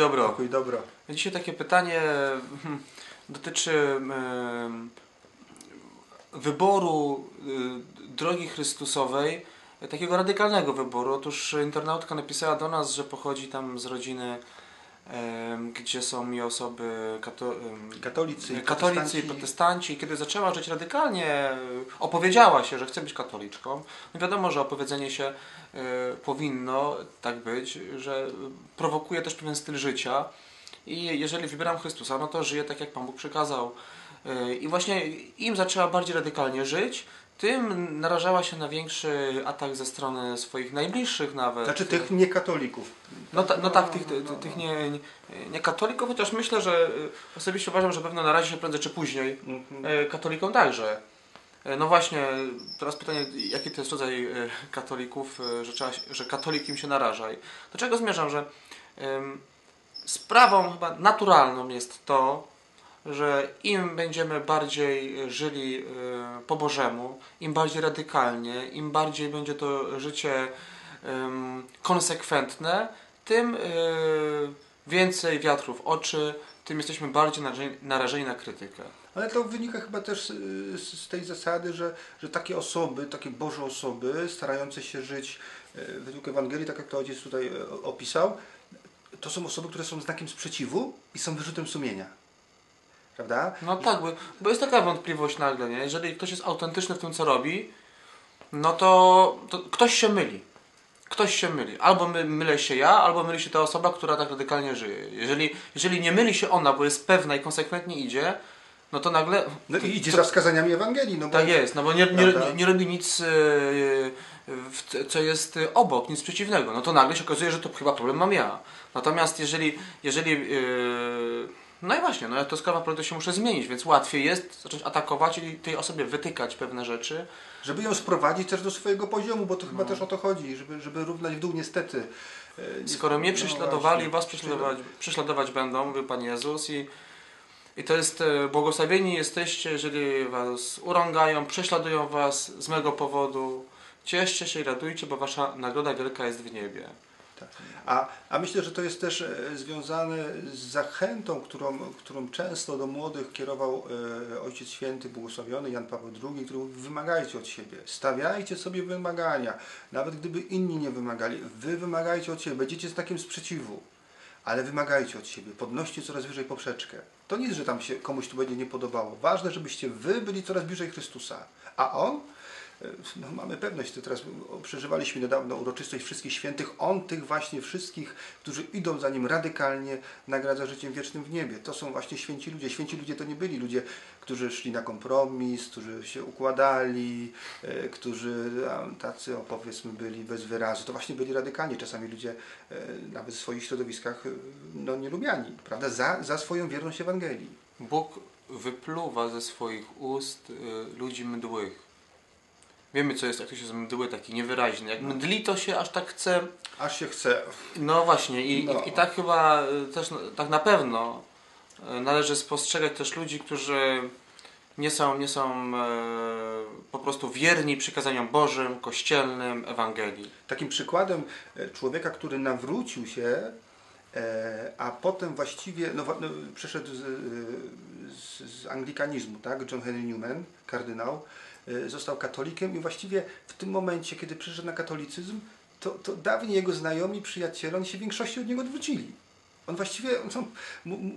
dobro. Pokój dobro. Dzisiaj takie pytanie hmm, dotyczy wyboru y, drogi Chrystusowej, takiego radykalnego wyboru. Otóż internautka napisała do nas, że pochodzi tam z rodziny, gdzie są i osoby kato, Katolicy i katolicy i protestanci. Kiedy zaczęła żyć radykalnie, y, opowiedziała się, że chce być katoliczką. No wiadomo, że opowiedzenie się y, powinno tak być, że prowokuje też pewien styl życia. I jeżeli wybieram Chrystusa, no to żyję tak, jak Pan Bóg przykazał. Y, I właśnie im zaczęła bardziej radykalnie żyć, tym narażała się na większy atak ze strony swoich najbliższych nawet. Znaczy tych niekatolików. No, ta, no tak, tych, tych, tych nie, nie, nie katolików, chociaż myślę, że y, osobiście uważam, że pewno narazi się prędzej czy później Mhm. y, katolikom także. Y, No właśnie, teraz pytanie, jaki to jest rodzaj katolików, że, trzeba, że katolik im się naraża. Do czego zmierzam, że sprawą chyba naturalną jest to, że im będziemy bardziej żyli y, po Bożemu, im bardziej radykalnie, im bardziej będzie to życie konsekwentne, tym y, więcej wiatrów w oczy, tym jesteśmy bardziej narażeni, na krytykę. Ale to wynika chyba też z, z tej zasady, że, że takie osoby, takie Boże osoby, starające się żyć e, według Ewangelii, tak jak to ojciec tutaj e, opisał, to są osoby, które są znakiem sprzeciwu i są wyrzutem sumienia. Prawda? No tak, bo, bo jest taka wątpliwość nagle, nie? Jeżeli ktoś jest autentyczny w tym, co robi, no to, to ktoś się myli. Ktoś się myli. Albo my, mylę się ja, albo myli się ta osoba, która tak radykalnie żyje. Jeżeli, jeżeli nie myli się ona, bo jest pewna i konsekwentnie idzie, no to nagle... No i idzie to, za wskazaniami Ewangelii. No bo Tak jest, no bo nie, nie, nie, nie robi nic, yy, co jest yy, obok, nic przeciwnego. No to nagle się okazuje, że to chyba problem mam ja. Natomiast jeżeli, jeżeli yy, no i właśnie, no to sprawa naprawdę się muszę zmienić, więc łatwiej jest zacząć atakować i tej osobie wytykać pewne rzeczy. Żeby ją sprowadzić też do swojego poziomu, bo to chyba No. też o to chodzi, żeby, żeby równać w dół niestety. E, Skoro mnie no prześladowali, was prześladować, prześladować będą, mówi Pan Jezus i i to jest, e, błogosławieni jesteście, jeżeli was urągają, prześladują was z mego powodu. Cieszcie się i radujcie, bo wasza nagroda wielka jest w niebie. Tak. A, a myślę, że to jest też e, związane z zachętą, którą, którą często do młodych kierował e, Ojciec Święty, błogosławiony Jan Paweł II, który mówi, wymagajcie od siebie, stawiajcie sobie wymagania, nawet gdyby inni nie wymagali, wy wymagajcie od siebie, będziecie z takim sprzeciwu, ale wymagajcie od siebie, podnoście coraz wyżej poprzeczkę. To nic, że tam się komuś tu będzie nie podobało. Ważne, żebyście wy byli coraz bliżej Chrystusa, a On no, mamy pewność, to teraz przeżywaliśmy niedawno uroczystość wszystkich świętych. On tych właśnie wszystkich, którzy idą za nim radykalnie, nagradza życiem wiecznym w niebie. To są właśnie święci ludzie. Święci ludzie to nie byli ludzie, którzy szli na kompromis, którzy się układali, e, którzy tacy, powiedzmy, byli bez wyrazu. To właśnie byli radykalni. Czasami ludzie e, nawet w swoich środowiskach e, no, nielubiani, prawda? Za, za swoją wierność Ewangelii. Bóg wypluwa ze swoich ust ludzi mdłych. Wiemy, co jest, jak to się mdły, taki niewyraźny. Jak mdli, to się aż tak chce. Aż się chce. No właśnie, i, No. i, i tak chyba y, też, no, tak na pewno y, należy spostrzegać też ludzi, którzy nie są, nie są e, po prostu wierni przykazaniom Bożym, kościelnym, Ewangelii. Takim przykładem e, człowieka, który nawrócił się, a potem właściwie no, no, przeszedł z, e, z, z anglikanizmu, tak? John Henry Newman, kardynał, e, został katolikiem i właściwie w tym momencie, kiedy przeszedł na katolicyzm, to, to dawniej jego znajomi, przyjaciele, oni się w większości od niego odwrócili. On właściwie,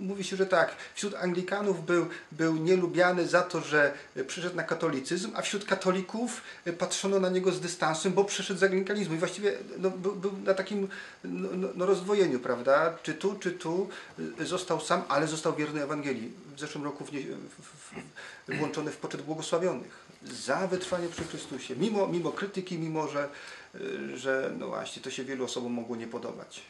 mówi się, że tak, wśród Anglikanów był, był nielubiany za to, że przyszedł na katolicyzm, a wśród katolików e, patrzono na niego z dystansem, bo przyszedł z anglikanizmu i właściwie no, był, był na takim no, no, no rozdwojeniu, prawda? Czy tu, czy tu e, został sam, ale został wierny Ewangelii. W zeszłym roku wnie, w, w, włączony w poczet błogosławionych. Za wytrwanie przy Chrystusie. Mimo, mimo krytyki, mimo że, e, że no właśnie to się wielu osobom mogło nie podobać.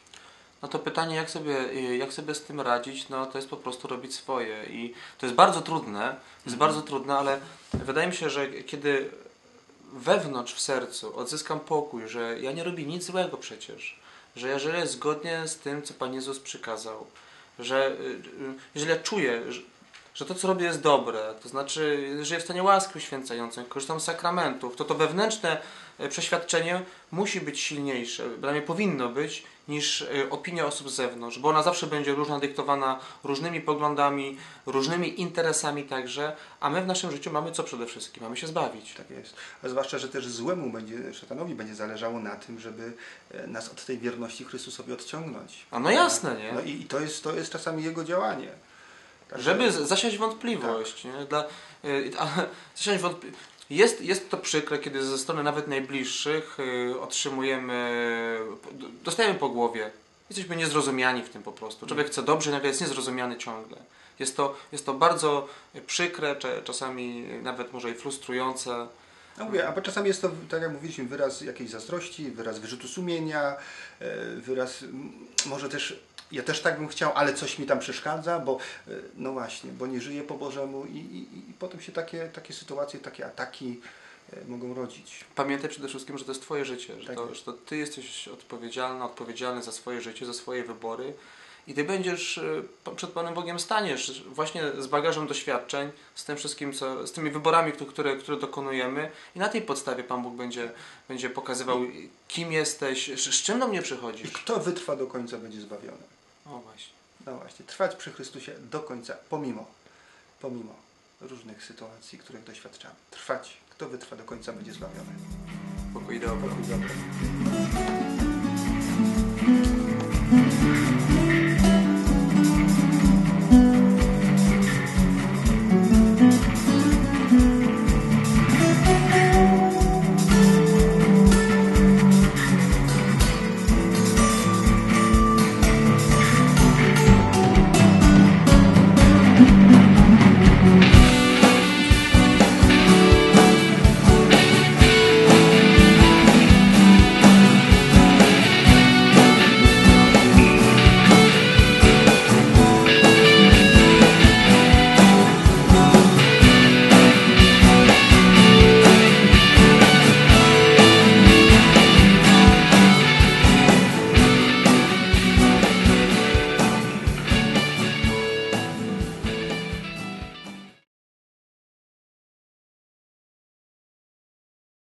No to pytanie, jak sobie, y, jak sobie z tym radzić, no to jest po prostu robić swoje. I to jest bardzo trudne, jest bardzo trudne, ale wydaje mi się, że kiedy wewnątrz w sercu odzyskam pokój, że ja nie robię nic złego przecież, że ja żyję zgodnie z tym, co Pan Jezus przykazał, że y, y, jeżeli ja czuję, że, to, co robię, jest dobre, to znaczy, żyję w stanie łaski uświęcającej, korzystam z sakramentów, to to wewnętrzne e, przeświadczenie musi być silniejsze, przynajmniej powinno być, niż e, opinia osób z zewnątrz, bo ona zawsze będzie różna, dyktowana różnymi poglądami, różnymi interesami także, a my w naszym życiu mamy co przede wszystkim? Mamy się zbawić. Tak jest. A zwłaszcza, że też złemu będzie, szatanowi będzie zależało na tym, żeby e, nas od tej wierności Chrystusowi odciągnąć. A no jasne, nie? No i, i to, jest, to jest czasami jego działanie. Także- Żeby zasiać wątpliwość. Nie? Dla, y, a, zasiać wątpli- jest, jest to przykre, kiedy ze strony nawet najbliższych y, otrzymujemy, dostajemy po głowie. Jesteśmy niezrozumiani w tym po prostu. Człowiek chce dobrze, nagle jest niezrozumiany ciągle. Jest to, jest to bardzo przykre, czasami nawet może i frustrujące. No mówię, a czasami jest to, tak jak mówiliśmy, wyraz jakiejś zazdrości, wyraz wyrzutu sumienia, e, wyraz może też, ja też tak bym chciał, ale coś mi tam przeszkadza, bo e, no właśnie, bo nie żyję po Bożemu i, i, i potem się takie, takie sytuacje, takie ataki e, mogą rodzić. Pamiętaj przede wszystkim, że to jest Twoje życie, że, Tak to, że to Ty jesteś odpowiedzialna, odpowiedzialny za swoje życie, za swoje wybory i Ty będziesz p- przed Panem Bogiem staniesz właśnie z bagażem doświadczeń, z tym wszystkim, co, z tymi wyborami, któ- które, które dokonujemy i na tej podstawie Pan Bóg będzie, będzie pokazywał, kim jesteś, z, czym do mnie I przychodzisz. kto wytrwa do końca będzie zbawiony. O właśnie. No właśnie, trwać przy Chrystusie do końca, pomimo, pomimo różnych sytuacji, których doświadczamy. Trwać. Kto wytrwa do końca będzie zbawiony. Pokój i dobro. Pokój dobry.